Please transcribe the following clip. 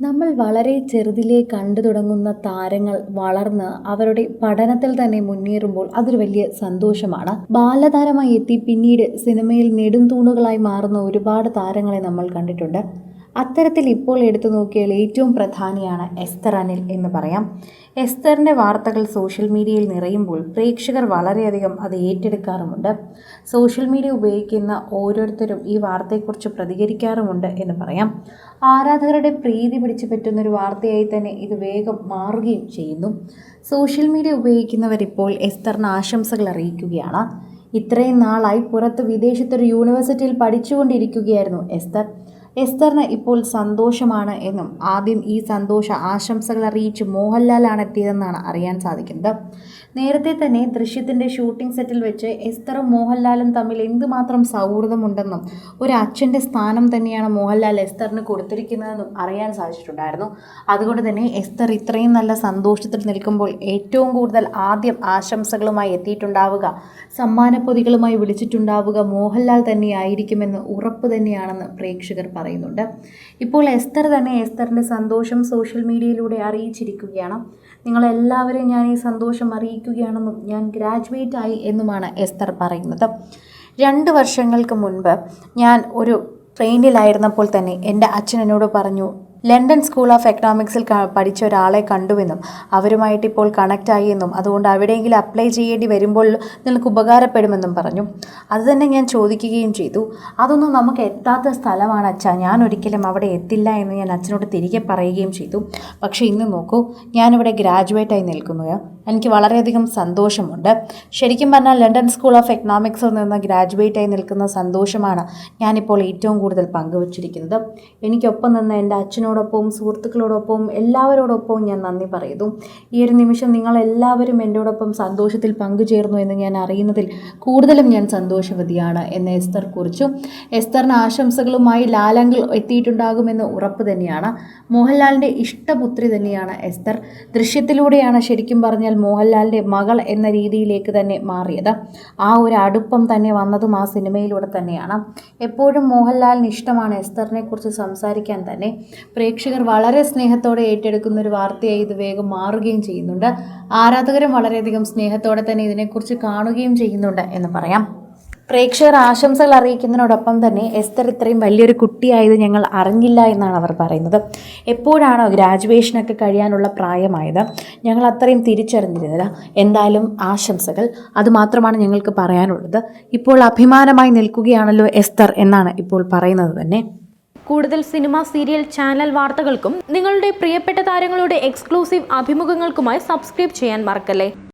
നമ്മൾ വളരെ ചെറുതിലേ കണ്ടു തുടങ്ങുന്ന താരങ്ങൾ വളർന്ന് അവരുടെ പഠനത്തിൽ തന്നെ മുന്നേറുമ്പോൾ അതൊരു വലിയ സന്തോഷമാണ്. ബാലതാരമായി എത്തി പിന്നീട് സിനിമയിൽ നെടുംതൂണുകളായി മാറുന്ന ഒരുപാട് താരങ്ങളെ നമ്മൾ കണ്ടിട്ടുണ്ട്. അത്തരത്തിൽ ഇപ്പോൾ എടുത്തു നോക്കിയാൽ ഏറ്റവും പ്രധാനിയാണ് എസ്തർ അനിൽ എന്ന് പറയാം. എസ്തറിന്റെ വാർത്തകൾ സോഷ്യൽ മീഡിയയിൽ നിറയുമ്പോൾ പ്രേക്ഷകർ വളരെയധികം അത് ഏറ്റെടുക്കാറുമുണ്ട്. സോഷ്യൽ മീഡിയ ഉപയോഗിക്കുന്ന ഓരോരുത്തരും ഈ വാർത്തയെക്കുറിച്ച് പ്രതികരിക്കാറുമുണ്ട് എന്ന് പറയാം. ആരാധകരുടെ പ്രീതി പിടിച്ചു പറ്റുന്നൊരു വാർത്തയായി തന്നെ ഇത് വേഗം മാറുകയും ചെയ്യുന്നു. സോഷ്യൽ മീഡിയ ഉപയോഗിക്കുന്നവരിപ്പോൾ എസ്തറിന് ആശംസകൾ അറിയിക്കുകയാണ്. ഇത്രയും നാളായി പുറത്ത് വിദേശത്തൊരു യൂണിവേഴ്സിറ്റിയിൽ പഠിച്ചുകൊണ്ടിരിക്കുകയായിരുന്നു എസ്തർ. എസ്തറിന് ഇപ്പോൾ സന്തോഷമാണ് എന്നും ആദ്യം ഈ സന്തോഷ ആശംസകൾ അറിയിച്ച് മോഹൻലാലാണ് എത്തിയതെന്നാണ് അറിയാൻ സാധിക്കുന്നത്. നേരത്തെ തന്നെ ദൃശ്യത്തിന്റെ ഷൂട്ടിംഗ് സെറ്റിൽ വെച്ച് എസ്തറും മോഹൻലാലും തമ്മിൽ എന്തുമാത്രം സൗഹൃദമുണ്ടെന്നും ഒരു അച്ഛന്റെ സ്ഥാനം തന്നെയാണ് മോഹൻലാൽ എസ്തറിന് കൊടുത്തിരിക്കുന്നതെന്നും അറിയാൻ സാധിച്ചിട്ടുണ്ടായിരുന്നു. അതുകൊണ്ട് തന്നെ എസ്തർ ഇത്രയും നല്ല സന്തോഷത്തിൽ നിൽക്കുമ്പോൾ ഏറ്റവും കൂടുതൽ ആദ്യം ആശംസകളുമായി എത്തിയിട്ടുണ്ടാവുക സമ്മാനപ്പൊതികളുമായി വിളിച്ചിട്ടുണ്ടാവുക മോഹൻലാൽ തന്നെയായിരിക്കുമെന്ന് ഉറപ്പ് തന്നെയാണെന്ന് പ്രേക്ഷകർ പറയുന്നുണ്ട്. ഇപ്പോൾ എസ്തർ തന്നെ എസ്തറിന്റെ സന്തോഷം സോഷ്യൽ മീഡിയയിലൂടെ അറിയിച്ചിരിക്കുകയാണ്. നിങ്ങളെല്ലാവരെയും ഞാൻ ഈ സന്തോഷം അറിയിക്കുകയാണെന്നും ഞാൻ ഗ്രാജുവേറ്റ് ആയി എന്നുമാണ് എസ്തർ പറയുന്നത്. രണ്ട് വർഷങ്ങൾക്ക് മുൻപ് ഞാൻ ഒരു ട്രെയിനിലായിരുന്നപ്പോൾ തന്നെ എന്റെ അച്ഛൻ എന്നോട് പറഞ്ഞു ലണ്ടൻ സ്കൂൾ ഓഫ് എക്കണോമിക്സിൽ പഠിച്ച ഒരാളെ കണ്ടുവെന്നും അവരുമായിട്ട് ഇപ്പോൾ കണക്റ്റ് ആയി എന്നും അതുകൊണ്ട് അവിടെയെങ്കിലും അപ്ലൈ ചെയ്യേണ്ടി വരുമ്പോൾ നിങ്ങൾക്ക് ഉപകാരപ്പെടുമെന്നും പറഞ്ഞു. അതുതന്നെ ഞാൻ ചോദിക്കുകയും ചെയ്തു. അതൊന്നും നമുക്ക് എത്താത്ത സ്ഥലമാണ് അച്ഛാ. ഞാൻ ഒരിക്കലും അവിടെ എത്തില്ല എന്ന് ഞാൻ അച്ഛനോട് തിരികെ പറയുകയും ചെയ്തു. പക്ഷേ ഇന്ന് നോക്കൂ ഞാനിവിടെ ഗ്രാജുവേറ്റായി നിൽക്കുന്നു. എനിക്ക് വളരെയധികം സന്തോഷമുണ്ട്. ശരിക്കും പറഞ്ഞാൽ ലണ്ടൻ സ്കൂൾ ഓഫ് എക്കണോമിക്സിൽ നിന്ന് ഗ്രാജുവേറ്റ് ആയി നിൽക്കുന്ന സന്തോഷമാണ് ഞാനിപ്പോൾ ഏറ്റവും കൂടുതൽ പങ്കുവച്ചിരിക്കുന്നത്. എനിക്കൊപ്പം നിന്ന് എന്റെ അച്ഛനോടൊപ്പവും സുഹൃത്തുക്കളോടൊപ്പവും എല്ലാവരോടൊപ്പവും ഞാൻ നന്ദി പറയുന്നു. ഈ ഒരു നിമിഷം നിങ്ങളെല്ലാവരും എന്നോടൊപ്പം സന്തോഷത്തിൽ പങ്കുചേർന്നു എന്ന് ഞാൻ അറിയുന്നതിൽ കൂടുതലും ഞാൻ സന്തോഷവതിയാണ് എന്ന് എസ്തർ കുറിച്ചു. എസ്തറിന് ആശംസകളുമായി ലാലങ്കിൾ എത്തിയിട്ടുണ്ടാകുമെന്ന് ഉറപ്പ് തന്നെയാണ്. മോഹൻലാലിന്റെ ഇഷ്ടപുത്രി തന്നെയാണ് എസ്തർ. ദൃശ്യത്തിലൂടെയാണ് ശരിക്കും പറഞ്ഞാൽ മോഹൻലാലിന്റെ മകൾ എന്ന രീതിയിലേക്ക് തന്നെ മാറിയത്. ആ ഒരു അടുപ്പം തന്നെ വന്നതും ആ സിനിമയിലൂടെ തന്നെയാണ്. എപ്പോഴും മോഹൻലാലിന് ഇഷ്ടമാണ് എസ്തറിനെ കുറിച്ച് സംസാരിക്കാൻ തന്നെ. പ്രേക്ഷകർ വളരെ സ്നേഹത്തോടെ ഏറ്റെടുക്കുന്ന ഒരു വാർത്തയായി ഇത് വേഗം മാറുകയും ചെയ്യുന്നുണ്ട്. ആരാധകരും വളരെയധികം സ്നേഹത്തോടെ തന്നെ ഇതിനെക്കുറിച്ച് കാണുകയും ചെയ്യുന്നുണ്ട് എന്ന് പറയാം. പ്രേക്ഷകർ ആശംസകൾ അറിയിക്കുന്നതിനോടൊപ്പം തന്നെ എസ്തർ ഇത്രയും വലിയൊരു കുട്ടിയായത് ഞങ്ങൾ അറിഞ്ഞില്ല എന്നാണ് അവർ പറയുന്നത്. എപ്പോഴാണോ ഗ്രാജുവേഷനൊക്കെ കഴിയാനുള്ള പ്രായമായത് ഞങ്ങൾ അത്രയും തിരിച്ചറിഞ്ഞിരുന്നില്ല. എന്തായാലും ആശംസകൾ. അതുമാത്രമാണ് ഞങ്ങൾക്ക് പറയാനുള്ളത്. ഇപ്പോൾ അഭിമാനമായി നിൽക്കുകയാണല്ലോ എസ്തർ എന്നാണ് ഇപ്പോൾ പറയുന്നത് തന്നെ. കൂടുതൽ സിനിമ സീരിയൽ ചാനൽ വാർത്തകൾക്കും നിങ്ങളുടെ പ്രിയപ്പെട്ട താരങ്ങളുടെ എക്സ്ക്ലൂസീവ് അഭിമുഖങ്ങൾക്കുമായി സബ്സ്ക്രൈബ് ചെയ്യാൻ മറക്കല്ലേ?